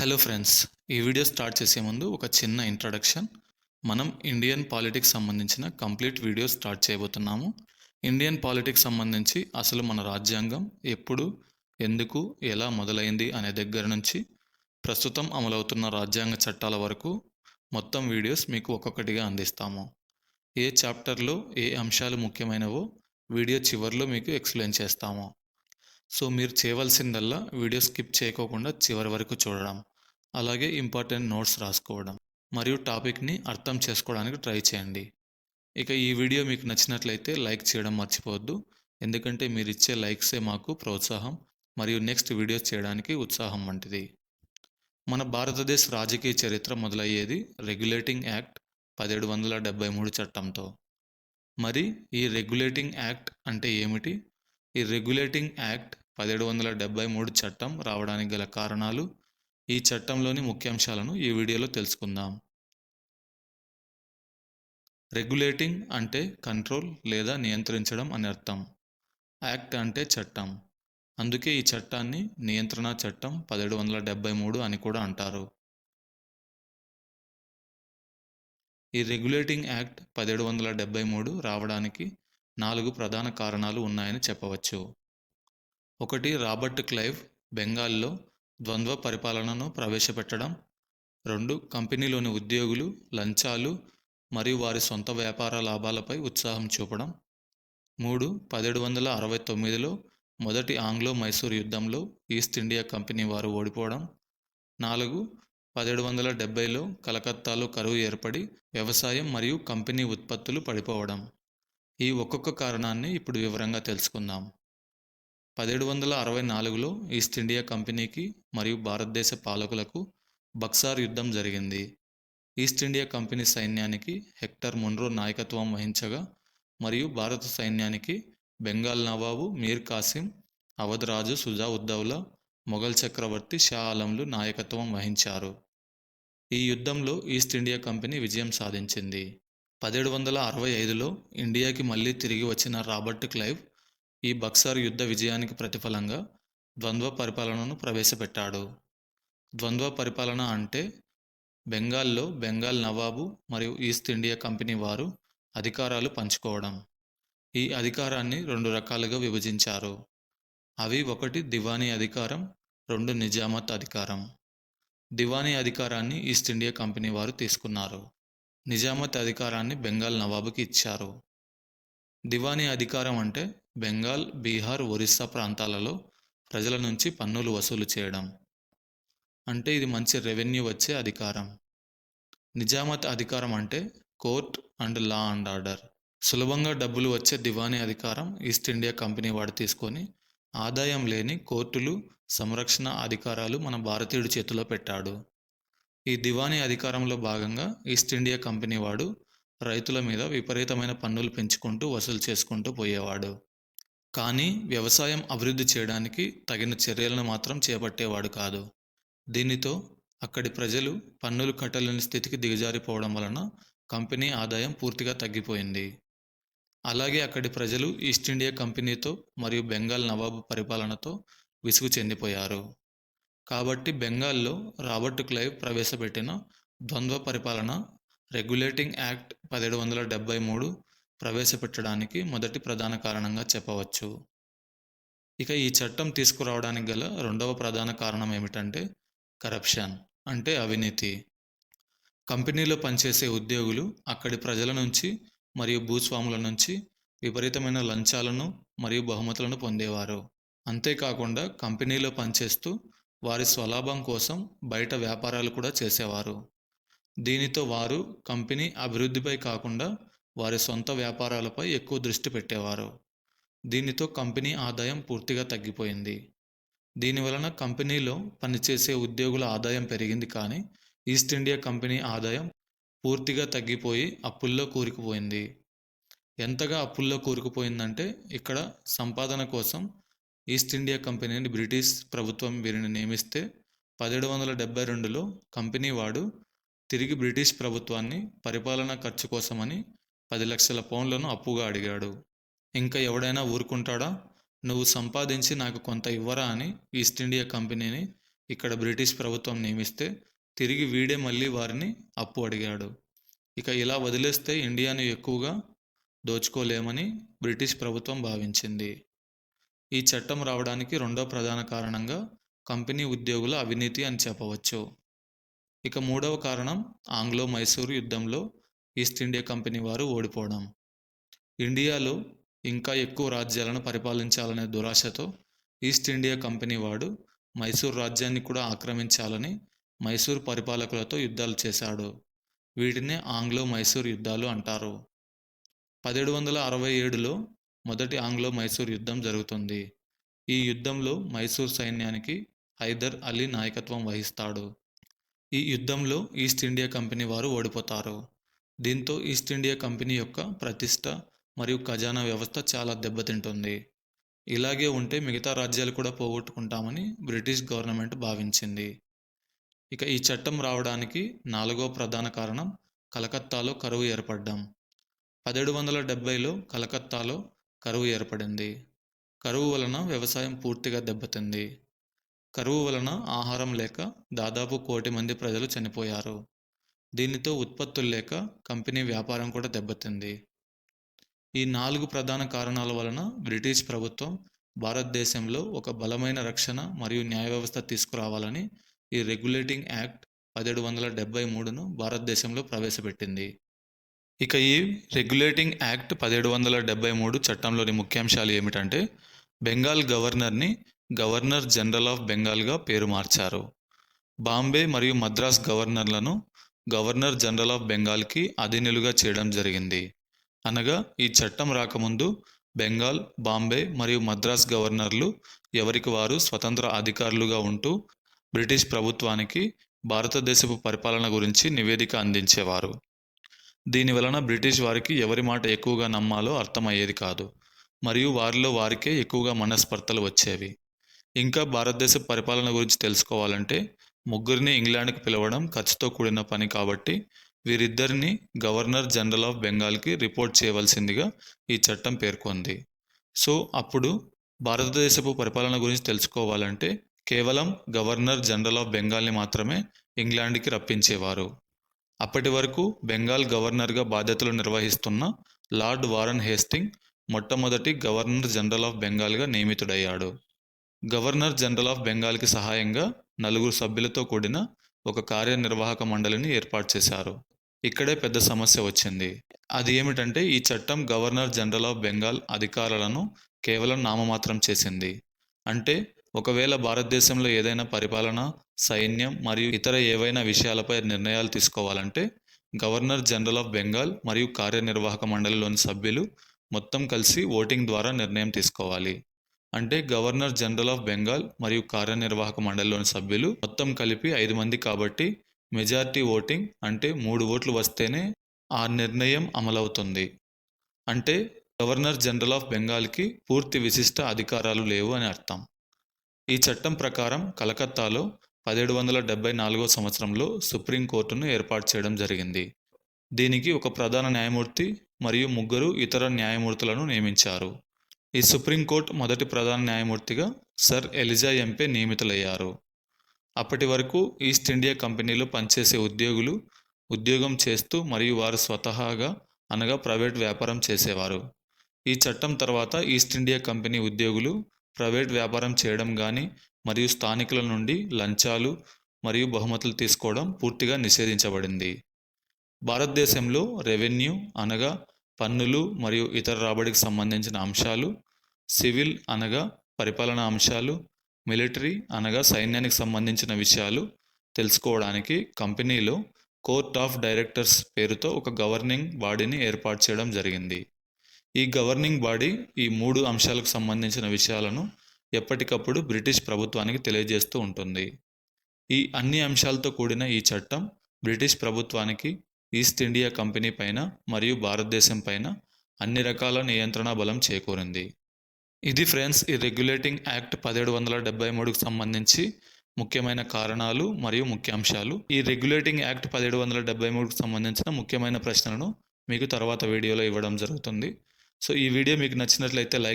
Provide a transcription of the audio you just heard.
Hello friends ఈ video start చేసే ముందు ఒక చిన్న ఇంట్రడక్షన్ మనం ఇండియన్ పాలిటిక్స్ సంబంధించిన కంప్లీట్ వీడియో స్టార్ట్ చేయబోతున్నాము. ఇండియన్ పాలిటిక్స్ సంబంధించి అసలు మన రాజ్యాంగం ఎప్పుడు ఎందుకు ఎలా మొదలైంది అనే దగ్గర నుంచి ప్రస్తుతం అమలవుతున్న రాజ్యాంగ చట్టాల వరకు మొత్తం వీడియోస్ మీకు ఒక్కొక్కటిగా అందిస్తాము. ఏ చాప్టర్లో ఏ అంశాలు ముఖ్యమైనవో వీడియో చివరిలో మీకు ఎక్స్ప్లెయిన్ చేస్తాము. సో మీరు చేయవలసిందల్లా వీడియో స్కిప్ చేయకోకుండా చివరి వరకు చూడడం. అలాగే ఇంపార్టెంట్ నోట్స్ రాసుకోవడం. మరియు టాపిక్ని అర్థం చేసుకోవడానికి ట్రై చేయండి. ఇక ఈ వీడియో మీకు నచ్చినట్లయితే లైక్ చేయడం మర్చిపోవద్దు. ఎందుకంటే మీరు ఇచ్చే లైక్సే మాకు ప్రోత్సాహం మరియు నెక్స్ట్ వీడియోస్ చేయడానికి ఉత్సాహం వంటిది. మన భారతదేశ రాజకీయ చరిత్ర మొదలయ్యేది రెగ్యులేటింగ్ యాక్ట్ పదిహేడు వందల డెబ్బై మూడు చట్టంతో. మరి ఈ రెగ్యులేటింగ్ యాక్ట్ అంటే ఏమిటి? ఈ రెగ్యులేటింగ్ యాక్ట్ పదిహేడు వందల డెబ్బై మూడు చట్టం రావడానికి గల కారణాలు ఈ చట్టంలోని ముఖ్యాంశాలను ఈ వీడియోలో తెలుసుకుందాం. రెగ్యులేటింగ్ అంటే కంట్రోల్ లేదా నియంత్రించడం అని అర్థం. యాక్ట్ అంటే చట్టం. అందుకే ఈ చట్టాన్ని నియంత్రణ చట్టం పదిహేడు వందల డెబ్బై మూడు అని కూడా అంటారు. ఈ రెగ్యులేటింగ్ యాక్ట్ పదిహేడు వందల డెబ్బై మూడు రావడానికి నాలుగు ప్రధాన కారణాలు ఉన్నాయని చెప్పవచ్చు. ఒకటి రాబర్ట్ క్లైవ్ బెంగాల్లో ద్వంద్వ పరిపాలనను ప్రవేశపెట్టడం. రెండు కంపెనీలోని ఉద్యోగులు లంచాలు మరియు వారి సొంత వ్యాపార లాభాలపై ఉత్సాహం చూపడం. మూడు పదిహేడు వందల అరవై తొమ్మిదిలో మొదటి ఆంగ్లో మైసూర్ యుద్ధంలో ఈస్ట్ ఇండియా కంపెనీ వారు ఓడిపోవడం. నాలుగు పదిహేడు వందల డెబ్బైలో కలకత్తాలో కరువు ఏర్పడి వ్యవసాయం మరియు కంపెనీ ఉత్పత్తులు పడిపోవడం. ఈ ఒక్కొక్క కారణాన్ని ఇప్పుడు వివరంగా తెలుసుకుందాం. పదిహేడు వందల అరవై నాలుగులో ఈస్ట్ ఇండియా కంపెనీకి మరియు భారతదేశ పాలకులకు బక్సార్ యుద్ధం జరిగింది. ఈస్ట్ ఇండియా కంపెనీ సైన్యానికి హెక్టర్ మున్రో నాయకత్వం వహించగా మరియు భారత సైన్యానికి బెంగాల్ నవాబు మీర్ కాసిం అవధ్ రాజు సుజా ఉద్దౌలా మొఘల్ చక్రవర్తి షా ఆలంలు నాయకత్వం వహించారు. ఈ యుద్ధంలో ఈస్ట్ ఇండియా కంపెనీ విజయం సాధించింది. పదిహేడు వందల అరవై ఐదులో ఇండియాకి మళ్ళీ తిరిగి వచ్చిన రాబర్ట్ క్లైవ్ ఈ బక్సార్ యుద్ధ విజయానికి ప్రతిఫలంగా ద్వంద్వ పరిపాలనను ప్రవేశపెట్టాడు. ద్వంద్వ పరిపాలన అంటే బెంగాల్లో బెంగాల్ నవాబు మరియు ఈస్ట్ ఇండియా కంపెనీ వారు అధికారాలు పంచుకోవడం. ఈ అధికారాన్ని రెండు రకాలుగా విభజించారు. అవి ఒకటి దివానీ అధికారం రెండు నిజామత్ అధికారం. దివానీ అధికారాన్ని ఈస్ట్ ఇండియా కంపెనీ వారు తీసుకున్నారు. నిజామత్ అధికారాన్ని బెంగాల్ నవాబుకి ఇచ్చారు. దివానీ అధికారం అంటే బెంగాల్ బీహార్ ఒరిస్సా ప్రాంతాలలో ప్రజల నుంచి పన్నులు వసూలు చేయడం. అంటే ఇది మంచి రెవెన్యూ వచ్చే అధికారం. నిజామత్ అధికారం అంటే court and law and order. సులభంగా డబ్బులు వచ్చే దివానీ అధికారం ఈస్ట్ ఇండియా కంపెనీ వాడు తీసుకొని ఆదాయం లేని కోర్టులు సంరక్షణ అధికారాలు మన భారతీయుడి చేతిలో పెట్టాడు. ఈ దివానీ అధికారంలో భాగంగా ఈస్ట్ ఇండియా కంపెనీ వాడు రైతుల మీద విపరీతమైన పన్నులు పెంచుకుంటూ వసూలు చేసుకుంటూ పోయేవాడు. కానీ వ్యవసాయం అభివృద్ధి చేయడానికి తగిన చర్యలను మాత్రం చేపట్టేవాడు కాదు. దీనితో అక్కడి ప్రజలు పన్నులు కట్టలేని స్థితికి దిగజారిపోవడం వలన కంపెనీ ఆదాయం పూర్తిగా తగ్గిపోయింది. అలాగే అక్కడి ప్రజలు ఈస్ట్ ఇండియా కంపెనీతో మరియు బెంగాల్ నవాబు పరిపాలనతో విసుగు చెందిపోయారు. కాబట్టి బెంగాల్లో రాబర్ట్ క్లైవ్ ప్రవేశపెట్టిన ద్వంద్వ పరిపాలన రెగ్యులేటింగ్ యాక్ట్ పదిహేడు వందల డెబ్బై మూడు ప్రవేశపెట్టడానికి మొదటి ప్రధాన కారణంగా చెప్పవచ్చు. ఇక ఈ చట్టం తీసుకురావడానికి గల రెండవ ప్రధాన కారణం ఏమిటంటే కరప్షన్ అంటే అవినీతి. కంపెనీలో పనిచేసే ఉద్యోగులు అక్కడి ప్రజల నుంచి మరియు భూస్వాముల నుంచి విపరీతమైన లంచాలను మరియు బహుమతులను పొందేవారు. అంతేకాకుండా కంపెనీలో పనిచేస్తూ వారి స్వలాభం కోసం బయట వ్యాపారాలు కూడా చేసేవారు. దీనితో వారు కంపెనీ అభివృద్ధిపై కాకుండా వారి సొంత వ్యాపారాలపై ఎక్కువ దృష్టి పెట్టేవారు. దీనితో కంపెనీ ఆదాయం పూర్తిగా తగ్గిపోయింది. దీనివలన కంపెనీలో పనిచేసే ఉద్యోగుల ఆదాయం పెరిగింది కానీ ఈస్ట్ ఇండియా కంపెనీ ఆదాయం పూర్తిగా తగ్గిపోయి అప్పుల్లో కూరుకుపోయింది. ఎంతగా అప్పుల్లో కూరుకుపోయిందంటే ఇక్కడ సంపాదన కోసం ఈస్ట్ ఇండియా కంపెనీని బ్రిటిష్ ప్రభుత్వం వీరిని నియమిస్తే పదిహేడు వందల డెబ్బై రెండులో కంపెనీ వాడు తిరిగి బ్రిటిష్ ప్రభుత్వాన్ని పరిపాలనా ఖర్చు కోసమని పది లక్షల పౌండ్లను అప్పుగా అడిగాడు. ఇంకా ఎవడైనా ఊరుకుంటాడా? నువ్వు సంపాదించి నాకు కొంత ఇవ్వరా? అని ఈస్ట్ ఇండియా కంపెనీని ఇక్కడ బ్రిటిష్ ప్రభుత్వం నియమిస్తే తిరిగి వీడే మళ్ళీ వారిని అప్పు అడిగాడు. ఇక ఇలా వదిలేస్తే ఇండియాను ఎక్కువగా దోచుకోలేమని బ్రిటిష్ ప్రభుత్వం భావించింది. ఈ చట్టం రావడానికి రెండో ప్రధాన కారణంగా కంపెనీ ఉద్యోగుల అవినీతి అని చెప్పవచ్చు. ఇక మూడవ కారణం ఆంగ్లో మైసూరు యుద్ధంలో ఈస్ట్ ఇండియా కంపెనీ వారు ఓడిపోవడం. ఇండియాలో ఇంకా ఎక్కువ రాజ్యాలను పరిపాలించాలనే దురాశతో ఈస్ట్ ఇండియా కంపెనీ వాడు మైసూర్ రాజ్యాన్ని కూడా ఆక్రమించాలని మైసూర్ పరిపాలకులతో యుద్ధాలు చేశాడు. వీటినే ఆంగ్లో మైసూర్ యుద్ధాలు అంటారు. పదిహేడు వందల అరవై ఏడులో మొదటి ఆంగ్లో మైసూర్ యుద్ధం జరుగుతుంది. ఈ యుద్ధంలో మైసూర్ సైన్యానికి హైదర్ అలీ నాయకత్వం వహిస్తాడు. ఈ యుద్ధంలో ఈస్ట్ ఇండియా కంపెనీ వారు ఓడిపోతారు. దీంతో ఈస్ట్ ఇండియా కంపెనీ యొక్క ప్రతిష్ట మరియు ఖజానా వ్యవస్థ చాలా దెబ్బతింటుంది. ఇలాగే ఉంటే మిగతా రాజ్యాలు కూడా పోగొట్టుకుంటామని బ్రిటిష్ గవర్నమెంట్ భావించింది. ఇక ఈ చట్టం రావడానికి నాలుగో ప్రధాన కారణం కలకత్తాలో కరువు ఏర్పడ్డం. పదిహేడు వందల డెబ్బైలో కలకత్తాలో కరువు ఏర్పడింది. కరువు వలన వ్యవసాయం పూర్తిగా దెబ్బతింది. కరువు వలన ఆహారం లేక దాదాపు కోటి మంది ప్రజలు చనిపోయారు. దీనితో ఉత్పత్తులు లేక కంపెనీ వ్యాపారం కూడా దెబ్బతింది. ఈ నాలుగు ప్రధాన కారణాల వలన బ్రిటిష్ ప్రభుత్వం భారతదేశంలో ఒక బలమైన రక్షణ మరియు న్యాయ వ్యవస్థ తీసుకురావాలని ఈ రెగ్యులేటింగ్ యాక్ట్ పదిహేడు వందల డెబ్బై మూడును భారతదేశంలో ప్రవేశపెట్టింది. ఇక ఈ రెగ్యులేటింగ్ యాక్ట్ పదిహేడు వందల డెబ్బై మూడు చట్టంలోని ముఖ్యాంశాలు ఏమిటంటే బెంగాల్ గవర్నర్ని గవర్నర్ జనరల్ ఆఫ్ బెంగాల్గా పేరు మార్చారు. బాంబే మరియు మద్రాస్ గవర్నర్లను గవర్నర్ జనరల్ ఆఫ్ బెంగాల్కి అధీనులుగా చేయడం జరిగింది. అనగా ఈ చట్టం రాకముందు బెంగాల్ బాంబే మరియు మద్రాస్ గవర్నర్లు ఎవరికి వారు స్వతంత్ర అధికారులుగా ఉంటూ బ్రిటిష్ ప్రభుత్వానికి భారతదేశపు పరిపాలన గురించి నివేదిక అందించేవారు. దీని వలన బ్రిటిష్ వారికి ఎవరి మాట ఎక్కువగా నమ్మాలో అర్థమయ్యేది కాదు. మరియు వారిలో వారికే ఎక్కువగా మనస్పర్ధలు వచ్చేవి. ఇంకా భారతదేశ పరిపాలన గురించి తెలుసుకోవాలంటే ముగ్గురిని ఇంగ్లాండ్కి పిలవడం ఖర్చుతో కూడిన పని కాబట్టి వీరిద్దరిని గవర్నర్ జనరల్ ఆఫ్ బెంగాల్కి రిపోర్ట్ చేయవలసిందిగా ఈ చట్టం పేర్కొంది. సో అప్పుడు భారతదేశపు పరిపాలన గురించి తెలుసుకోవాలంటే కేవలం గవర్నర్ జనరల్ ఆఫ్ బెంగాల్ని మాత్రమే ఇంగ్లాండ్కి రప్పించేవారు. అప్పటి వరకు బెంగాల్ గవర్నర్గా బాధ్యతలు నిర్వహిస్తున్న లార్డ్ వారన్ హేస్టింగ్ మొట్టమొదటి గవర్నర్ జనరల్ ఆఫ్ బెంగాల్గా నియమితుడయ్యాడు. గవర్నర్ జనరల్ ఆఫ్ బెంగాల్కి సహాయంగా నలుగురు సభ్యులతో కూడిన ఒక కార్యనిర్వాహక మండలిని ఏర్పాటు చేశారు. ఇక్కడే పెద్ద సమస్య వచ్చింది. అది ఏమిటంటే ఈ చట్టం గవర్నర్ జనరల్ ఆఫ్ బెంగాల్ అధికారాలను కేవలం నామమాత్రం చేసింది. అంటే ఒకవేళ భారతదేశంలో ఏదైనా పరిపాలన సైన్యం మరియు ఇతర ఏవైనా విషయాలపై నిర్ణయాలు తీసుకోవాలంటే గవర్నర్ జనరల్ ఆఫ్ బెంగాల్ మరియు కార్యనిర్వాహక మండలిలోని సభ్యులు మొత్తం కలిసి ఓటింగ్ ద్వారా నిర్ణయం తీసుకోవాలి. అంటే గవర్నర్ జనరల్ ఆఫ్ బెంగాల్ మరియు కార్యనిర్వాహక మండలిలోని సభ్యులు మొత్తం కలిపి ఐదు మంది కాబట్టి మెజారిటీ ఓటింగ్ అంటే మూడు ఓట్లు వస్తేనే ఆ నిర్ణయం అమలవుతుంది. అంటే గవర్నర్ జనరల్ ఆఫ్ బెంగాల్కి పూర్తి విశిష్ట అధికారాలు లేవు అని అర్థం. ఈ చట్టం ప్రకారం కలకత్తాలో పదిహేడు వందల డెబ్బై నాలుగో సంవత్సరంలో సుప్రీంకోర్టును ఏర్పాటు చేయడం జరిగింది. దీనికి ఒక ప్రధాన న్యాయమూర్తి మరియు ముగ్గురు ఇతర న్యాయమూర్తులను నియమించారు. ఈ సుప్రీంకోర్టు మొదటి ప్రధాన న్యాయమూర్తిగా సర్ ఎలిజా ఎంపే నియమితులయ్యారు. అప్పటి వరకు ఈస్ట్ ఇండియా కంపెనీలో పనిచేసే ఉద్యోగులు ఉద్యోగం చేస్తూ మరియు వారు స్వతహాగా అనగా ప్రైవేట్ వ్యాపారం చేసేవారు. ఈ చట్టం తర్వాత ఈస్ట్ ఇండియా కంపెనీ ఉద్యోగులు ప్రైవేట్ వ్యాపారం చేయడం కానీ మరియు స్థానికుల నుండి లంచాలు మరియు బహుమతులు తీసుకోవడం పూర్తిగా నిషేధించబడింది. భారతదేశంలో రెవెన్యూ అనగా పన్నులు మరియు ఇతర రాబడికి సంబంధించిన అంశాలు సివిల్ అనగా పరిపాలనా అంశాలు మిలిటరీ అనగా సైన్యానికి సంబంధించిన విషయాలు తెలుసుకోవడానికి కంపెనీలో కోర్ట్ ఆఫ్ డైరెక్టర్స్ పేరుతో ఒక గవర్నింగ్ బాడీని ఏర్పాటు చేయడం జరిగింది. ఈ గవర్నింగ్ బాడీ ఈ మూడు అంశాలకు సంబంధించిన విషయాలను ఎప్పటికప్పుడు బ్రిటిష్ ప్రభుత్వానికి తెలియజేస్తూ ఉంటుంది. ఈ అన్ని అంశాలతో కూడిన ఈ చట్టం బ్రిటిష్ ప్రభుత్వానికి ఈస్ట్ ఇండియా కంపెనీ పైన మరియు భారతదేశం పైన అన్ని రకాల నియంత్రణ బలం చేకూరింది. ఇది ఫ్రెండ్స్ ఈ రెగ్యులేటింగ్ యాక్ట్ పదిహేడు వందల డెబ్బై మూడుకు సంబంధించి ముఖ్యమైన కారణాలు మరియు ముఖ్యాంశాలు. ఈ రెగ్యులేటింగ్ యాక్ట్ పదిహేడు వందల డెబ్బై మూడుకు సంబంధించిన ముఖ్యమైన ప్రశ్నలను మీకు తర్వాత వీడియోలో ఇవ్వడం జరుగుతుంది. సో ఈ వీడియో మీకు నచ్చినట్లయితే లైక్